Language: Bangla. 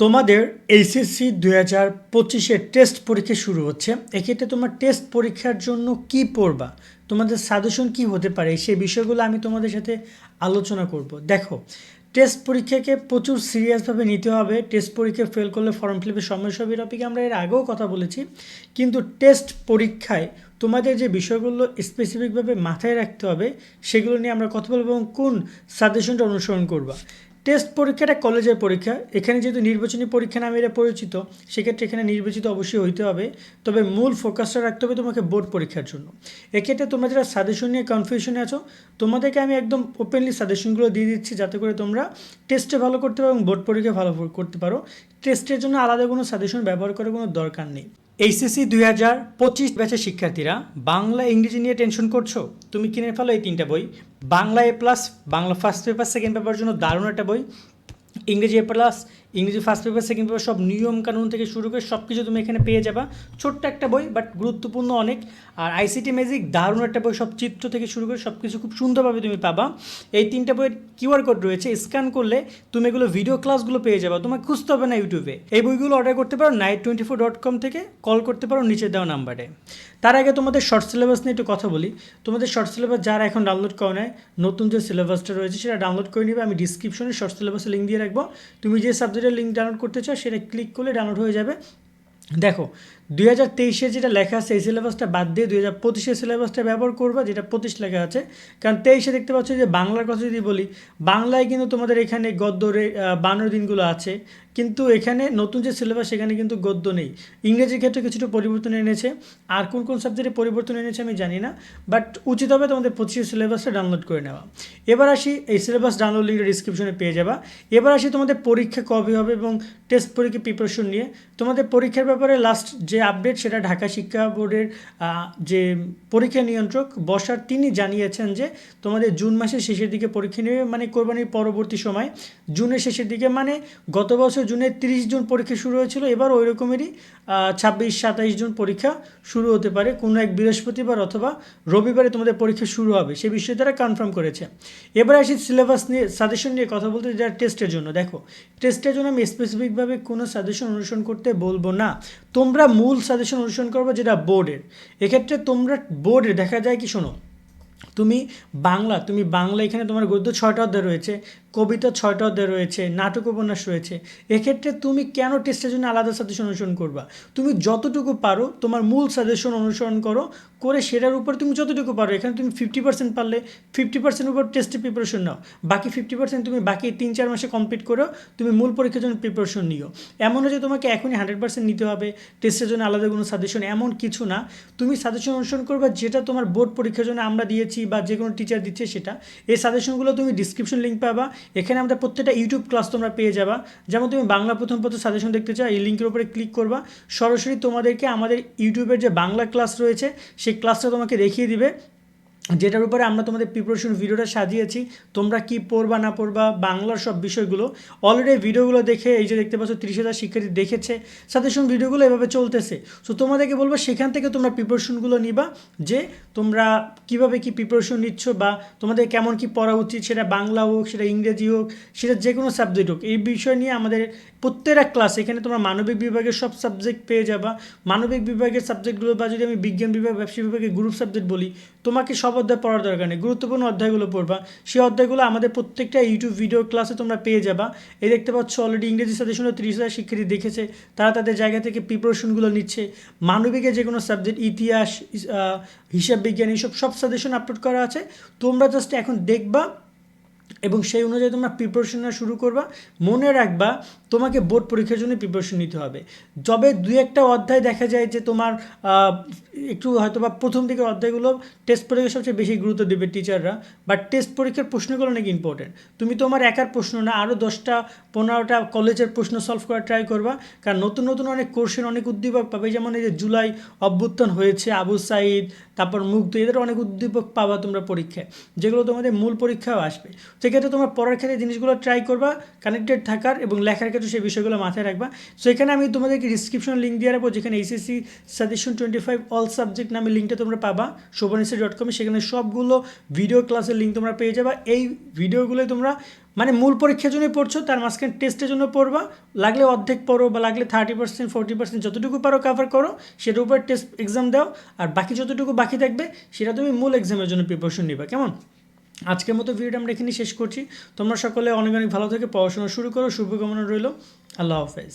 তোমাদের এইচএসসি দু হাজার পঁচিশের টেস্ট পরীক্ষা শুরু হচ্ছে। এক্ষেত্রে তোমার টেস্ট পরীক্ষার জন্য কি পড়বা? তোমাদের সাজেশন কি হতে পারে? সেই বিষয়গুলো আমি তোমাদের সাথে আলোচনা করব। দেখো টেস্ট পরীক্ষাকে প্রচুর সিরিয়াসভাবে নিতে হবে। টেস্ট পরীক্ষা ফেল করলে ফর্ম ফিলিপের সমস্যা হবে টপিকে আমরা এর আগেও কথা বলেছি। কিন্তু টেস্ট পরীক্ষায় তোমাদের যে বিষয়গুলো স্পেসিফিকভাবে মাথায় রাখতে হবে, সেগুলো নিয়ে আমরা কথা বলব এবং কোন সাজেশনটা অনুসরণ করবা? টেস্ট পরীক্ষাটা কলেজের পরীক্ষা। এখানে যেহেতু নির্বাচনী পরীক্ষা নামে এটা পরিচিত, সেক্ষেত্রে এখানে নির্বাচিত অবশ্যই হইতে হবে। তবে মূল ফোকাসটা রাখতে হবে তোমাকে বোর্ড পরীক্ষার জন্য। এক্ষেত্রে তোমরা যারা সাজেশন নিয়ে কনফিউশনে আছো, তোমাদেরকে আমি একদম ওপেনলি সাজেশনগুলো দিয়ে দিচ্ছি যাতে করে তোমরা টেস্টে ভালো করতে পারো এবং বোর্ড পরীক্ষা ভালো করতে পারো। টেস্টের জন্য আলাদা কোনো সাজেশন ব্যবহার করার কোনো দরকার নেই। এইচএসসি দুই হাজার পঁচিশ ব্যাচের শিক্ষার্থীরা বাংলা ইংরেজি নিয়ে টেনশন করছ? তুমি কিনে ফেলো এই তিনটা বই। Bangla A plus Bangla first paper second paper জন্য দারুণ একটা বই। ইংরেজি এ প্লাস ইংরেজি ফার্স্ট পেপার সেকেন্ড পেপার সব নিয়ম কানুন থেকে শুরু করে সব কিছু তুমি এখানে পেয়ে যাবা। ছোট্ট একটা বই বাট গুরুত্বপূর্ণ অনেক। আর আইসিটি ম্যাজিক দারুণ একটা বই, সব চিত্র থেকে শুরু করে সব কিছু খুব সুন্দরভাবে তুমি পাবা। এই তিনটা বইয়ের কিউআর কোড রয়েছে স্ক্যান করলে তুমি এগুলো ভিডিও ক্লাসগুলো পেয়ে যাবা। তোমাকে খুঁজতে হবে না ইউটিউবে এই বইগুলো অর্ডার করতে পারো night twenty four dot com থেকে কল করতে পারো নিচে দেওয়া নাম্বারে তার আগে তোমাদের শর্ট সিলেবাস নিয়ে একটু কথা বলি। তোমাদের শর্ট সিলেবাস যারা এখন ডাউনলোড করে নেয় নতুন যে সিলেবাসটা রয়েছে সেটা ডাউনলোড করে নিবে। আমি ডিসক্রিপশনে শর্ট সিলেবাসের লিঙ্ক দিয়ে রাখব। তুমি যে সাবজেক্টের লিঙ্ক ডাউনলোড করতে চাও সেটা ক্লিক করলে ডাউনলোড হয়ে যাবে। দেখো দুই হাজার তেইশে যেটা লেখা আছে, এই সিলেবাসটা বাদ দিয়ে দুই হাজার পঁচিশের সিলেবাসটা ব্যবহার করবা, যেটা পঁচিশ লেখা আছে। কারণ তেইশে দেখতে পাচ্ছ যে বাংলার কথা যদি বলি, বাংলায় কিন্তু তোমাদের এখানে গদ্য বানর দিনগুলো আছে। কিন্তু এখানে নতুন যে সিলেবাস সেখানে কিন্তু গদ্য নেই। ইংরেজির ক্ষেত্রে কিছুটা পরিবর্তন এনেছে। আর কোন কোন সাবজেক্টে পরিবর্তন এনেছে আমি জানি না বাট উচিত হবে তোমাদের পঁচিশের সিলেবাসটা ডাউনলোড করে নেওয়া। এবার আসি, এই সিলেবাস ডাউনলোড লিঙ্কটা ডিসক্রিপশনে পেয়ে যাবা। এবার আসি তোমাদের পরীক্ষা কবে হবে এবং টেস্ট পরীক্ষা প্রিপারেশন নিয়ে। তোমাদের পরীক্ষার ব্যাপারে লাস্ট যে আপডেট সেটা ঢাকা শিক্ষা বোর্ডের যে পরীক্ষা নিয়ন্ত্রক বসার, তিনি জানিয়েছেন যে তোমাদের জুন মাসের শেষের দিকে পরীক্ষা নেবে মানে কোরবানির পরবর্তী সময়। জুনের শেষের দিকে মানে গত বছর জুনের তিরিশ জুন পরীক্ষা শুরু হয়েছিল, এবার ওই রকমেরই ছাব্বিশ, সাতাইশ জুন পরীক্ষা শুরু হতে পারে। কোনো এক বৃহস্পতিবার অথবা রবিবারে তোমাদের পরীক্ষা শুরু হবে, সে বিষয়ে তারা কনফার্ম করেছে। এবার আসি সিলেবাস নিয়ে সাজেশন নিয়ে কথা বলতে যারা টেস্টের জন্য। দেখো টেস্টের জন্য আমি স্পেসিফিকভাবে কোনো সাজেশন অনুসরণ করতে বলব না। তোমরা মূল সাজেশন অনুসরণ করব যেটা বোর্ডের এক্ষেত্রে তোমরা বোর্ডে দেখা যায় কি শোনো তুমি বাংলা তুমি বাংলা এখানে তোমার গদ্য ছয়টা অধ্যায় রয়েছে, কবিতা ছয়টা অধ্যায় রয়েছে, নাটক উপন্যাস রয়েছে। এক্ষেত্রে তুমি কেন টেস্টের জন্য আলাদা সাজেশন অনুসরণ করবা? তুমি যতটুকু পারো তোমার মূল সাজেশন অনুসরণ করো, করে সেটার উপর তুমি যতটুকু পারো, এখানে তুমি ফিফটি পার্সেন্ট পারলে ফিফটি পার্সেন্ট উপর টেস্টে প্রিপারেশন নাও। বাকি ফিফটি পার্সেন্ট তুমি বাকি তিন চার মাসে কমপ্লিট করো তুমি মূল পরীক্ষার জন্য প্রিপারেশন নিও। এমন যে তোমাকে এখনই হান্ড্রেড পার্সেন্ট নিতে হবে টেস্টের জন্য আলাদা কোনো সাজেশন এমন কিছু না। তুমি সাজেশন অনুসরণ করবা যেটা তোমার বোর্ড পরীক্ষার জন্য আমরা দিয়েছি বা যে কোনো টিচার দিচ্ছে সেটা। এই সাজেশনগুলো তুমি ডিসক্রিপশন লিঙ্ক পাবা। এখানে আমাদের প্রত্যেকটা ইউটিউব ক্লাস তোমরা পেয়ে যাবা। যেমন তুমি বাংলা প্রথম প্রথম সাজেশন দেখতে চাও, এই লিঙ্কের উপরে ক্লিক করবা। সরাসরি তোমাদেরকে আমাদের ইউটিউবের যে বাংলা ক্লাস রয়েছে, সেই ক্লাসটা তোমাকে দেখিয়ে দিবে। যেটার উপরে আমরা তোমাদের প্রিপারেশন ভিডিওটা সাজিয়েছি, তোমরা কি পড়বা না পড়বা, বাংলার সব বিষয়গুলো। অলরেডি ভিডিওগুলো দেখে এই যে দেখতে পাচ্ছ, তিরিশ হাজার শিক্ষার্থী দেখেছে সাজেশন ভিডিওগুলো এভাবে চলতেছে। সো তোমাদেরকে বলব, সেখান থেকে তোমরা প্রিপারেশনগুলো নিবা, যে তোমরা কীভাবে কি প্রিপারেশন নিচ্ছ বা তোমাদের কেমন কি পড়া উচিত, সেটা বাংলা হোক, সেটা ইংরেজি হোক, সেটা যে কোনো সাবজেক্ট হোক। এই বিষয় নিয়ে আমাদের প্রত্যেকটা ক্লাস এখানে তোমরা মানবিক বিভাগের সব সাবজেক্ট পেয়ে যাবা। মানবিক বিভাগের সাবজেক্টগুলো বা যদি আমি বিজ্ঞান বিভাগ, ব্যবসা বিভাগের গ্রুপ সাবজেক্ট বলি, তোমাকে সব অধ্যায় পড়ার দরকার নেই। গুরুত্বপূর্ণ অধ্যায়গুলো পড়বা। সেই অধ্যায়গুলো আমাদের প্রত্যেকটা ইউটিউব ভিডিও ক্লাসে তোমরা পেয়ে যাবা। এই দেখতে পাচ্ছ অলরেডি ইংরেজি সাজেশনও তিরিশ হাজার শিক্ষার্থী দেখেছে। তারা তাদের জায়গা থেকে প্রিপারেশনগুলো নিচ্ছে। মানবিকের যে কোনো সাবজেক্ট ইতিহাস হিসাব বিজ্ঞান, এইসব সব সাজেশন আপলোড করা আছে। তোমরা জাস্ট এখন দেখবা এবং সেই অনুযায়ী তোমরা প্রিপারেশন শুরু করবা। মনে রাখবা, তোমাকে বোর্ড পরীক্ষার জন্য প্রিপারেশন নিতে হবে। যবে দু একটা অধ্যায় দেখা যায় যে তোমার একটু হয়তো বা প্রথম দিকের অধ্যায়গুলো টেস্ট পরীক্ষা সবচেয়ে বেশি গুরুত্ব দেবে টিচাররা বাট টেস্ট পরীক্ষার প্রশ্নগুলো অনেক ইম্পর্টেন্ট তুমি তোমার একার প্রশ্ন না আরও দশটা, পনেরোটা কলেজের প্রশ্ন সলভ করার ট্রাই করবা। কারণ নতুন নতুন অনেক কোর্সের অনেক উদ্দীপক পাবে। যেমন এই যে জুলাই অভ্যুত্থান হয়েছে, আবু সাইদ, তারপর মুগ্ধ, এদের অনেক উদ্দীপক পাবা তোমরা পরীক্ষায়, যেগুলো তোমাদের মূল পরীক্ষাও আসবে। সেক্ষেত্রে তোমার পড়ার ক্ষেত্রে জিনিসগুলো ট্রাই করবা কানেক্টেড থাকার এবং লেখার ক্ষেত্রে সেই বিষয়গুলো মাথায় রাখবা। সো এখানে আমি তোমাদেরকে ডিসক্রিপশন লিঙ্ক দিয়ে রাখব, যেখানে HSC suggestion twenty five all subject নামে লিঙ্কটা তোমরা পাবা। শোভনেশ্বর ডট কমে সেখানে সবগুলো ভিডিও ক্লাসের লিঙ্ক তোমরা পেয়ে যাবা। এই ভিডিওগুলোই তোমরা মানে মূল পরীক্ষার জন্যই পড়ছো, তার মাঝখানে টেস্টের জন্য পড়বা। লাগলে অর্ধেক পড়ো বা লাগলে থার্টি পার্সেন্ট ফোর্টি পার্সেন্ট যতটুকু পারো কাভার করো, সেটার উপর টেস্ট এক্সাম দাও। আর বাকি যতটুকু বাকি থাকবে, সেটা তুমি মূল এক্সামের জন্য প্রিপারেশন নিবা। কেমন? আজকের মতো ভিডিওটা আমরা এখানে শেষ করছি। তোমরা সকলে অনেক অনেক ভালো থেকে পড়াশোনা শুরু করো, শুভকামনা রইল। আল্লাহ হাফেজ।